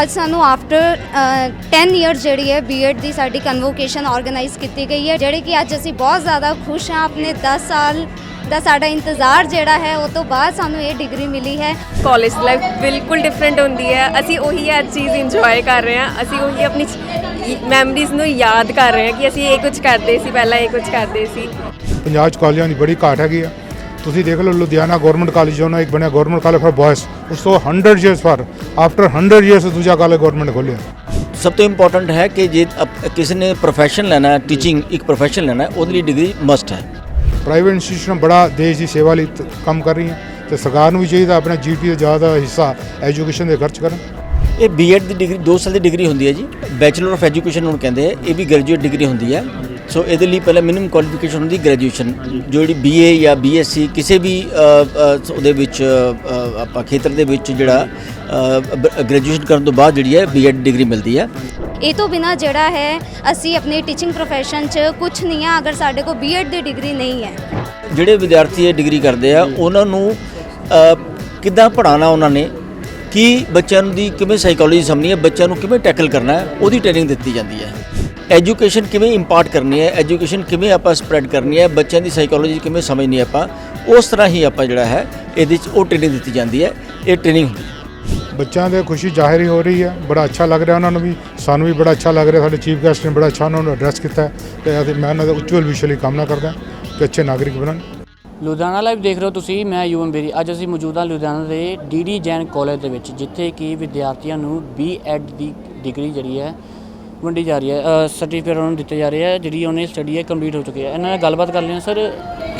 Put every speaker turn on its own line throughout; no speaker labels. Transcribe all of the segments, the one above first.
ਅੱਜ ਸਾਨੂੰ after 10 years ਜਿਹੜੀ ਹੈ ਬੀਐਡ ਦੀ ਸਾਡੀ ਕਨਵੋਕੇਸ਼ਨ ਆਰਗੇਨਾਈਜ਼ ਕੀਤੀ ਗਈ ਹੈ ਜਿਹੜੇ ਕਿ ਅੱਜ ਅਸੀਂ ਬਹੁਤ ਜ਼ਿਆਦਾ ਖੁਸ਼ ਹਾਂ ਆਪਣੇ 10 ਸਾਲ ਦਾ ਸਾਡਾ ਇੰਤਜ਼ਾਰ ਜਿਹੜਾ ਹੈ ਉਹ ਤੋਂ ਬਾਅਦ ਸਾਨੂੰ ਇਹ ਡਿਗਰੀ ਮਿਲੀ ਹੈ।
ਕਾਲਜ ਲਾਈਫ ਬਿਲਕੁਲ ਡਿਫਰੈਂਟ ਹੁੰਦੀ ਹੈ। ਅਸੀਂ ਉਹੀ ਇਹ ਚੀਜ਼ ਇੰਜੋਏ ਕਰ ਰਹੇ ਹਾਂ। ਅਸੀਂ ਉਹੀ ਆਪਣੀ ਮੈਮਰੀਜ਼ ਨੂੰ ਯਾਦ ਕਰ ਰਹੇ ਹਾਂ ਕਿ ਅਸੀਂ ਇਹ ਕੁਝ ਕਰਦੇ ਸੀ ਪਹਿਲਾਂ ਇਹ ਕੁਝ ਕਰਦੇ ਸੀ।
ਪੰਜਾਬ 'ਚ ਕਾਲਜਾਂ ਦੀ ਬੜੀ ਘਾਟ ਹੈਗੀ ਆ। ਤੁਸੀਂ ਦੇਖ ਲਓ ਲੁਧਿਆਣਾ ਗਵਰਨਮੈਂਟ ਕਾਲਜ ਜੋ ਨਾ ਇੱਕ ਬਣਿਆ ਗਵਰਨਮੈਂਟ ਕਾਲਜ ਫॉर ਬॉयਜ਼ ਉਸ ਤੋਂ 100 ਇਅਰਸ ਫਾਰ ਆਫਟਰ 100 ਇਅਰਸ ਦੂਜਾ ਕਾਲਜ ਗਵਰਨਮੈਂਟ ਖੋਲ੍ਹਿਆ
ਸਭ ਤੋਂ ਇੰਪੋਰਟੈਂਟ ਹੈ ਕਿ ਜੇ ਕਿਸੇ ਨੇ ਪ੍ਰੋਫੈਸ਼ਨ ਲੈਣਾ ਹੈ ਟੀਚਿੰਗ ਇੱਕ ਪ੍ਰੋਫੈਸ਼ਨ ਲੈਣਾ ਹੈ ਉਹਦੇ ਲਈ ਡਿਗਰੀ ਮਸਟ ਹੈ।
ਪ੍ਰਾਈਵੇਟ ਇੰਸਟੀਟਿਊਸ਼ਨ ਬੜਾ ਦੇਸ਼ ਦੀ ਸੇਵਾ ਲਈ ਕੰਮ ਕਰ ਰਹੀਆਂ ਤੇ ਸਰਕਾਰ ਨੂੰ ਵੀ ਚਾਹੀਦਾ ਆਪਣਾ ਜੀਪੀ ਦਾ ਜ਼ਿਆਦਾ ਹਿੱਸਾ ਐਜੂਕੇਸ਼ਨ ਦੇ ਖਰਚ ਕਰਨ।
ਇਹ ਬੀਐਡ ਦੀ ਡਿਗਰੀ 2 ਸਾਲ ਦੀ ਡਿਗਰੀ ਹੁੰਦੀ ਹੈ ਜੀ ਬੈਚਲਰ ਆਫ ਐਜੂਕੇਸ਼ਨ ਨੂੰ ਕਹਿੰਦੇ ਆ ਇਹ ਵੀ ਗ੍ਰੈਜੂਏਟ ਡਿਗਰੀ ਹੁੰਦੀ ਹੈ। ਸੋ ਇਹਦੇ ਲਈ ਪਹਿਲਾਂ ਮਿਨੀਮਮ ਕੁਆਲੀਫਿਕੇਸ਼ਨ ਹੁੰਦੀ ਗ੍ਰੈਜੂਏਸ਼ਨ ਜਿਹੜੀ ਬੀਏ ਜਾਂ ਬੀਐਸਸੀ ਕਿਸੇ ਵੀ ਉਹਦੇ ਵਿੱਚ ਆਪਾਂ ਖੇਤਰ ਦੇ ਵਿੱਚ ਜਿਹੜਾ ਗ੍ਰੈਜੂਏਸ਼ਨ ਕਰਨ ਤੋਂ ਬਾਅਦ ਜਿਹੜੀ ਹੈ ਬੀਐਡ ਡਿਗਰੀ ਮਿਲਦੀ ਹੈ।
ਇਹ ਤੋਂ ਬਿਨਾ ਜਿਹੜਾ ਹੈ ਅਸੀਂ ਆਪਣੇ ਟੀਚਿੰਗ profession 'ਚ ਕੁਝ ਨਹੀਂ ਆ ਅਗਰ ਸਾਡੇ ਕੋਲ ਬੀਐਡ ਦੀ ਡਿਗਰੀ ਨਹੀਂ ਹੈ।
ਜਿਹੜੇ ਵਿਦਿਆਰਥੀ ਇਹ ਡਿਗਰੀ ਕਰਦੇ ਆ ਉਹਨਾਂ ਨੂੰ ਕਿੱਦਾਂ ਪੜ੍ਹਾਉਣਾ ਉਹਨਾਂ ਨੇ? ਕੀ ਬੱਚਿਆਂ ਦੀ ਕਿਵੇਂ ਸਾਈਕੋਲੋਜੀ ਸਮਝਣੀ ਹੈ ਬੱਚਿਆਂ ਨੂੰ ਕਿਵੇਂ ਟੈਕਲ ਕਰਨਾ ਹੈ? ਉਹਦੀ ਟ੍ਰੇਨਿੰਗ ਦਿੱਤੀ ਜਾਂਦੀ ਹੈ। ਐਜੂਕੇਸ਼ਨ ਕਿਵੇਂ ਇੰਪਾਰਟ ਕਰਨੀ ਹੈ? ਐਜੂਕੇਸ਼ਨ ਕਿਵੇਂ ਆਪਾਂ ਸਪਰੈਡ ਕਰਨੀ ਹੈ? ਬੱਚਿਆਂ ਦੀ ਸਾਈਕੋਲੋਜੀ ਕਿਵੇਂ ਸਮਝਣੀ ਹੈ ਆਪਾਂ? ਉਸ ਤਰ੍ਹਾਂ ਹੀ ਆਪਾਂ ਜਿਹੜਾ ਹੈ ਇਹਦੇ 'ਚ ਉਹ ਟ੍ਰੇਨਿੰਗ ਦਿੱਤੀ ਜਾਂਦੀ ਹੈ। ਇਹ ਟ੍ਰੇਨਿੰਗ ਹੁੰਦੀ ਹੈ।
ਬੱਚਿਆਂ ਦੇ ਖੁਸ਼ੀ ਜ਼ਾਹਿਰ ਹੀ ਹੋ ਰਹੀ ਹੈ। ਬੜਾ ਅੱਛਾ ਲੱਗ ਰਿਹਾ ਉਹਨਾਂ ਨੂੰ ਵੀ। ਸਾਨੂੰ ਵੀ ਬੜਾ ਅੱਛਾ ਲੱਗ ਰਿਹਾ। ਸਾਡੇ ਚੀਫ ਗੈਸਟ ਨੇ ਬੜਾ ਅੱਛਾ ਉਹਨਾਂ ਨੂੰ ਐਡਰੈਸ ਕੀਤਾ ਹੈ। ਤੇ ਅਤੇ ਮੈਂ ਉਹਨਾਂ ਦਾ ਉੱਜਵਲ ਵਿਸ਼ੇ ਲਈ ਕਾਮਨਾ ਕਰਦਾ ਕਿ ਅੱਛੇ ਨਾਗਰਿਕ ਬਣਨ।
ਲੁਧਿਆਣਾ ਲਾਈਵ ਦੇਖ ਰਹੇ ਹੋ ਤੁਸੀਂ। ਮੈਂ ਯੂਐਮ ਬੇਰੀ। ਅੱਜ ਅਸੀਂ ਮੌਜੂਦ ਹਾਂ ਲੁਧਿਆਣਾ ਦੇ ਡੀਡੀ ਜੈਨ ਕਾਲਜ ਦੇ ਵਿੱਚ ਜਿੱਥੇ ਕਿ ਵਿਦਿਆਰਥੀਆਂ ਨੂੰ ਬੀਐਡ ਦੀ ਡਿਗਰੀ ਜਿਹੜੀ ਹੈ ਵੰਡੀ ਜਾ ਰਹੀ ਹੈ ਸਰਟੀਫਿਕੇਟ ਉਹਨਾਂ ਨੂੰ ਦਿੱਤੇ ਜਾ ਰਹੇ ਹੈ ਜਿਹੜੀ ਉਹਨੇ ਸਟੱਡੀ ਹੈ ਕੰਪਲੀਟ ਹੋ ਚੁੱਕੀ ਹੈ। ਇਹਨਾਂ ਨਾਲ ਗੱਲਬਾਤ ਕਰ ਲੈਣਾ ਸਰ।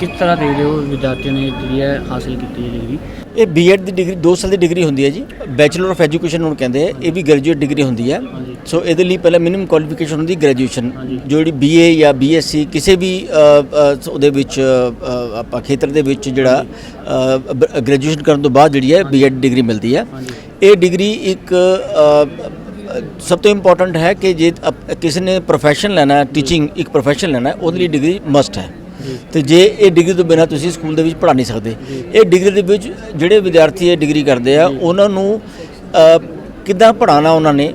ਕਿਸ ਤਰ੍ਹਾਂ ਦੇਖਦੇ ਹੋ ਵਿਦਿਆਰਥੀਆਂ ਨੇ ਜਿਹੜੀ ਹੈ ਹਾਸਿਲ ਕੀਤੀ ਹੈ ਡਿਗਰੀ
ਇਹ ਬੀਐਡ ਦੀ ਡਿਗਰੀ 2 ਸਾਲ ਦੀ ਡਿਗਰੀ ਹੁੰਦੀ ਹੈ ਜੀ। ਬੈਚਲਰ ਆਫ ਐਜੂਕੇਸ਼ਨ ਨੂੰ ਕਹਿੰਦੇ ਆ ਇਹ ਵੀ ਗ੍ਰੈਜੂਏਟ ਡਿਗਰੀ ਹੁੰਦੀ ਹੈ। ਸੋ ਇਹਦੇ ਲਈ ਪਹਿਲਾਂ ਮਿਨੀਮਮ ਕੁਆਲੀਫਿਕੇਸ਼ਨ ਹੁੰਦੀ ਗ੍ਰੈਜੂਏਸ਼ਨ ਜਿਹੜੀ ਬੀਏ ਜਾਂ ਬੀਐਸਸੀ ਕਿਸੇ ਵੀ ਉਹਦੇ ਵਿੱਚ ਆਪਾਂ ਖੇਤਰ ਦੇ ਵਿੱਚ ਜਿਹੜਾ ਗ੍ਰੈਜੂਏਸ਼ਨ ਕਰਨ ਤੋਂ ਬਾਅਦ ਜਿਹੜੀ ਹੈ ਬੀਐਡ ਡਿਗਰੀ ਮਿਲਦੀ ਹੈ। ਇਹ ਡਿਗਰੀ ਇੱਕ ਸਭ ਤੋਂ ਇੰਪੋਰਟੈਂਟ ਹੈ ਕਿ ਜੇ ਕਿਸੇ ਨੇ ਪ੍ਰੋਫੈਸ਼ਨ ਲੈਣਾ ਹੈ ਟੀਚਿੰਗ ਇੱਕ ਪ੍ਰੋਫੈਸ਼ਨ ਲੈਣਾ ਹੈ ਉਹਦੇ ਲਈ ਡਿਗਰੀ ਮਸਟ ਹੈ। ਤੇ ਜੇ ਇਹ ਡਿਗਰੀ ਤੋਂ ਬਿਨਾਂ ਤੁਸੀਂ ਸਕੂਲ ਦੇ ਵਿੱਚ ਪੜ੍ਹਾ ਨਹੀਂ ਸਕਦੇ ਇਹ ਡਿਗਰੀ ਦੇ ਵਿੱਚ ਜਿਹੜੇ ਵਿਦਿਆਰਥੀ ਇਹ ਡਿਗਰੀ ਕਰਦੇ ਆ ਉਹਨਾਂ ਨੂੰ ਕਿੱਦਾਂ ਪੜ੍ਹਾਉਣਾ ਉਹਨਾਂ ਨੇ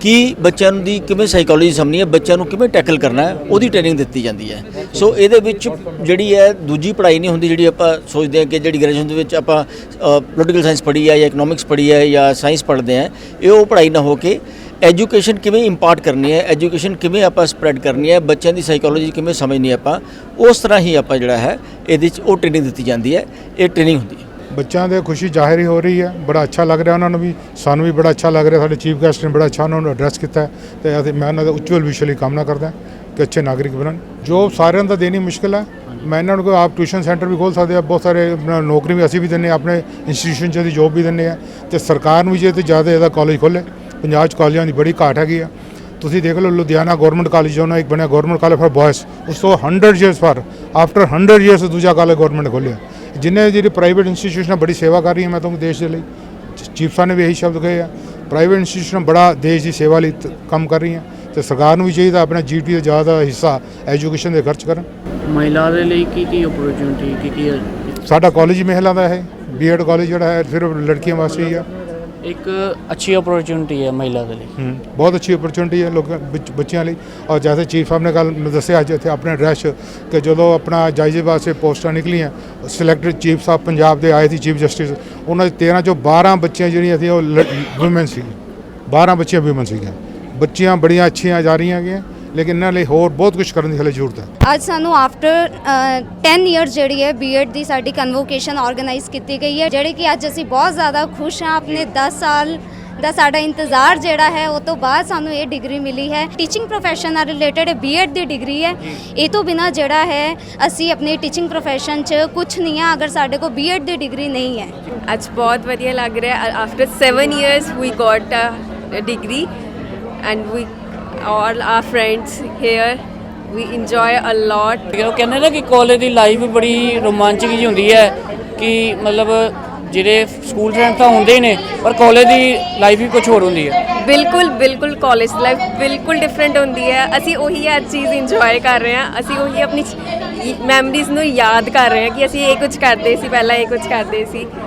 ਕੀ ਬੱਚਿਆਂ ਨੂੰ ਦੀ ਕਿਵੇਂ ਸਾਈਕੋਲੋਜੀ ਸਮਝਣੀ ਹੈ, ਬੱਚਿਆਂ ਨੂੰ ਕਿਵੇਂ ਟੈਕਲ ਕਰਨਾ ਹੈ, ਉਹਦੀ ਟ੍ਰੇਨਿੰਗ ਦਿੱਤੀ ਜਾਂਦੀ ਹੈ। ਸੋ ਇਹਦੇ ਵਿੱਚ ਜਿਹੜੀ ਹੈ, ਦੂਜੀ ਪੜ੍ਹਾਈ ਨਹੀਂ ਹੁੰਦੀ, ਜਿਹੜੀ ਆਪਾਂ ਸੋਚਦੇ ਹਾਂ ਕਿ ਜਿਹੜੀ ਗ੍ਰੈਜੂਏਸ਼ਨ ਦੇ ਵਿੱਚ ਆਪਾਂ ਪੋਲੀਟੀਕਲ ਸਾਇੰਸ ਪੜ੍ਹੀ ਹੈ ਜਾਂ ਇਕਨੋਮਿਕਸ ਪੜ੍ਹੀ ਹੈ ਜਾਂ ਸਾਇੰਸ ਪੜ੍ਹਦੇ ਹਾਂ, ਇਹ ਉਹ ਪੜ੍ਹਾਈ ਨਾ ਹੋ ਕੇ ਐਜੂਕੇਸ਼ਨ ਕਿਵੇਂ ਇੰਪਾਰਟ ਕਰਨੀ ਹੈ ਐਜੂਕੇਸ਼ਨ ਕਿਵੇਂ ਆਪਾਂ ਸਪਰੈਡ ਕਰਨੀ ਹੈ, ਬੱਚਿਆਂ ਦੀ ਸਾਈਕੋਲੋਜੀ ਕਿਵੇਂ ਸਮਝਣੀ ਹੈ ਆਪਾਂ, ਉਸ ਤਰ੍ਹਾਂ ਹੀ ਆਪਾਂ ਜਿਹੜਾ ਹੈ, ਇਹਦੇ ਵਿੱਚ ਉਹ ਟ੍ਰੇਨਿੰਗ ਦਿੱਤੀ ਜਾਂਦੀ ਹੈ, ਇਹ ਟ੍ਰੇਨਿੰਗ ਹੁੰਦੀ ਹੈ।
ਬੱਚਿਆਂ ਦੇ ਖੁਸ਼ੀ ਜ਼ਾਹਿਰ ਹੀ ਹੋ ਰਹੀ ਹੈ। ਬੜਾ ਅੱਛਾ ਲੱਗ ਰਿਹਾ ਉਹਨਾਂ ਨੂੰ ਵੀ। ਸਾਨੂੰ ਵੀ ਬੜਾ ਅੱਛਾ ਲੱਗ ਰਿਹਾ। ਸਾਡੇ ਚੀਫ ਗੈਸਟ ਨੇ ਬੜਾ ਅੱਛਾ ਉਹਨਾਂ ਨੂੰ ਐਡਰੈਸ ਕੀਤਾ ਤੇ ਅਤੇ ਮੈਂ ਉਹਨਾਂ ਦਾ ਉੱਜਵਲ ਵਿਸ਼ੇ ਲਈ ਕਾਮਨਾ ਕਰਦਾ ਕਿ ਅੱਛੇ ਨਾਗਰਿਕ ਬਣਨ। ਜੋਬ ਸਾਰਿਆਂ ਦਾ ਦੇਣੀ ਮੁਸ਼ਕਿਲ ਹੈ। ਮੈਂ ਇਹਨਾਂ ਨੂੰ ਆਪ ਟਿਊਸ਼ਨ ਸੈਂਟਰ ਵੀ ਖੋਲ ਸਕਦੇ ਆ। ਬਹੁਤ ਸਾਰੇ ਨੌਕਰੀ ਵੀ ਅਸੀਂ ਵੀ ਹਾਂ। ਆਪਣੇ ਇੰਸਟੀਟਿਊਸ਼ਨ 'ਚ ਦੀ ਜੋਬ ਵੀ ਦਿੰਦੇ ਆ ਤੇ ਸਰਕਾਰ ਨੂੰ ਵੀ ਜੇ ਤੇ ਜ਼ਿਆਦਾ ਇਹਦਾ ਕਾਲਜ ਖੋਲੇ ਪੰਜਾਬ 'ਚ ਕਾਲਜਾਂ ਦੀ ਬੜੀ ਘਾਟ ਹੈਗੀ ਆ। ਤੁਸੀਂ ਦੇਖ ਲਓ ਲੁਧਿਆਣਾ ਗਵਰਨਮੈਂਟ ਕਾਲਜ ਜੋ ਨਾ ਇੱਕ ਬਣਿਆ ਗਵਰਨਮੈਂਟ ਕਾਲਜ ਫॉर ਬॉयਜ਼ ਉਸ ਤੋਂ 100 ਇਅਰਸ ਫਾਰ ਆਫਟਰ 100 ਇਅਰਸ ਦੂਜਾ ਕਾਲਜ ਗਵਰਨਮੈਂਟ ਖੋਲ੍ਹਿਆ। ਜਿੰਨੇ ਜਿਹੜੀ ਪ੍ਰਾਈਵੇਟ ਇੰਸਟੀਟਿਊਸ਼ਨਾਂ ਬੜੀ ਸੇਵਾ ਕਰ ਰਹੀਆਂ ਮੈਂ ਤੁਹਾਨੂੰ ਦੇਸ਼ ਦੇ ਲਈ। ਚੀਫ ਨੇ ਵੀ ਇਹੀ ਸ਼ਬਦ ਕਹੇ ਆ। ਪ੍ਰਾਈਵੇਟ ਇੰਸਟੀਟਿਊਸ਼ਨ ਬੜਾ ਦੇਸ਼ ਦੀ ਸੇਵਾ ਲਈ ਕੰਮ ਕਰ ਰਹੀਆਂ ਤੇ ਸਰਕਾਰ ਨੂੰ ਵੀ ਚਾਹੀਦਾ ਆਪਣਾ ਜੀਪੀ ਦਾ ਜ਼ਿਆਦਾ ਹਿੱਸਾ ਐਜੂਕੇਸ਼ਨ ਦੇ ਖਰਚ ਕਰਨ।
ਮਹਿਲਾ ਦੇ ਲਈ ਕੀ ਕੀ ਓਪਰਚੁਨਿਟੀ ਕੀ ਕੀ?
ਸਾਡਾ ਕਾਲਜ ਮਹਿਲਾ ਦਾ ਹੈ। ਬੀਐਡ ਕਾਲਜ ਜਿਹੜਾ ਹੈ ਸਿਰਫ ਲੜਕੀਆਂ ਵਾਸਤੇ ਹੀ ਆ।
ਇੱਕ ਅੱਛੀ ਓਪਰਚੁਨਿਟੀ ਹੈ ਮਹਿਲਾ ਦੇ ਲਈ।
ਹੂੰ, ਬਹੁਤ ਅੱਛੀ ਓਪਰਚੁਨਿਟੀ ਹੈ ਲੋਕਾਂ ਬੱਚ- ਬੱਚਿਆਂ ਲਈ। ਔਰ ਜੈਸੇ ਚੀਫ ਸਾਹਿਬ ਨੇ ਕੱਲ ਦੱਸਿਆ ਅੱਜ ਇੱਥੇ ਆਪਣੇ ਐਡਰੈਸ 'ਚ ਕਿ ਜਦੋਂ ਆਪਣਾ ਜਾਇਜ਼ੇ ਵਾਸਤੇ ਪੋਸਟਾਂ ਨਿਕਲੀਆਂ ਸਿਲੈਕਟਡ ਚੀਫ ਸਾਹਿਬ ਪੰਜਾਬ ਦੇ ਆਏ ਸੀ ਚੀਫ ਜਸਟਿਸ ਉਹਨਾਂ ਦੇ 13 ਚੋਂ 12 ਬੱਚੀਆਂ ਜਿਹੜੀਆਂ ਸੀ ਉਹ ਔਮਨ ਸੀ 12 ਬੱਚੀਆਂ ਔਮਨ ਸੀਗੀਆਂ। ਬੱਚੀਆਂ ਬੜੀਆਂ ਅੱਛੀਆਂ ਜਾ ਰਹੀਆਂ ਹੈਗੀਆਂ ਲੇਕਿਨ ਇਹਨਾਂ ਲਈ ਹੋਰ ਬਹੁਤ ਕੁਝ ਕਰਨ ਦੀ ਹਲੇ ਜ਼ਰੂਰਤ ਹੈ।
ਅੱਜ ਸਾਨੂੰ ਆਫਟਰ 10 ਇਅਰਸ ਜਿਹੜੀ ਹੈ ਬੀਐਡ ਦੀ ਸਾਡੀ ਕਨਵੋਕੇਸ਼ਨ ਆਰਗੇਨਾਈਜ਼ ਕੀਤੀ ਗਈ ਹੈ ਜਿਹੜੇ ਕਿ ਅੱਜ ਅਸੀਂ ਬਹੁਤ ਜ਼ਿਆਦਾ ਖੁਸ਼ ਹਾਂ ਆਪਣੇ 10 ਸਾਲ ਦਾ ਸਾਡਾ ਇੰਤਜ਼ਾਰ ਜਿਹੜਾ ਹੈ ਉਹ ਤੋਂ ਬਾਅਦ ਸਾਨੂੰ ਇਹ ਡਿਗਰੀ ਮਿਲੀ ਹੈ। ਟੀਚਿੰਗ profession ਨਾਲ ਰਿਲੇਟਡ ਬੀਐਡ ਦੀ ਡਿਗਰੀ ਹੈ। ਇਹ ਤੋਂ ਬਿਨਾ ਜਿਹੜਾ ਹੈ ਅਸੀਂ ਆਪਣੇ ਟੀਚਿੰਗ profession 'ਚ ਕੁਝ ਨਹੀਂ ਆ ਅਗਰ ਸਾਡੇ ਕੋਲ ਬੀਐਡ ਦੀ ਡਿਗਰੀ ਨਹੀਂ ਹੈ।
ਅੱਜ ਬਹੁਤ ਵਧੀਆ ਲੱਗ ਰਿਹਾ। After 7 years we got a degree and we all our friends here we enjoy a lot.
ਉਹ ਕਹਿੰਦੇ ਨਾ ਕਿ ਕਾਲਜ ਦੀ ਲਾਈਫ ਬੜੀ ਰੋਮਾਂਚਕ ਜਿਹੀ ਹੁੰਦੀ ਹੈ ਕਿ ਮਤਲਬ ਜਿਹੜੇ ਸਕੂਲ ਫਰੈਂਡ ਤਾਂ ਹੁੰਦੇ ਹੀ ਨੇ ਪਰ ਕਾਲਜ ਦੀ ਲਾਈਫ ਵੀ ਕੁਝ ਹੋਰ ਹੁੰਦੀ ਹੈ।
ਬਿਲਕੁਲ ਬਿਲਕੁਲ ਕਾਲਜ ਲਾਈਫ ਬਿਲਕੁਲ ਡਿਫਰੈਂਟ ਹੁੰਦੀ ਹੈ। ਅਸੀਂ ਉਹੀ ਇਹ ਚੀਜ਼ ਇੰਜੋਏ ਕਰ ਰਹੇ ਹਾਂ। ਅਸੀਂ ਉਹੀ ਆਪਣੀ ਮੈਮਰੀਜ਼ ਨੂੰ ਯਾਦ ਕਰ ਰਹੇ ਹਾਂ ਕਿ ਅਸੀਂ ਇਹ ਕੁਝ ਕਰਦੇ ਸੀ ਪਹਿਲਾਂ ਇਹ ਕੁਝ ਕਰਦੇ ਸੀ।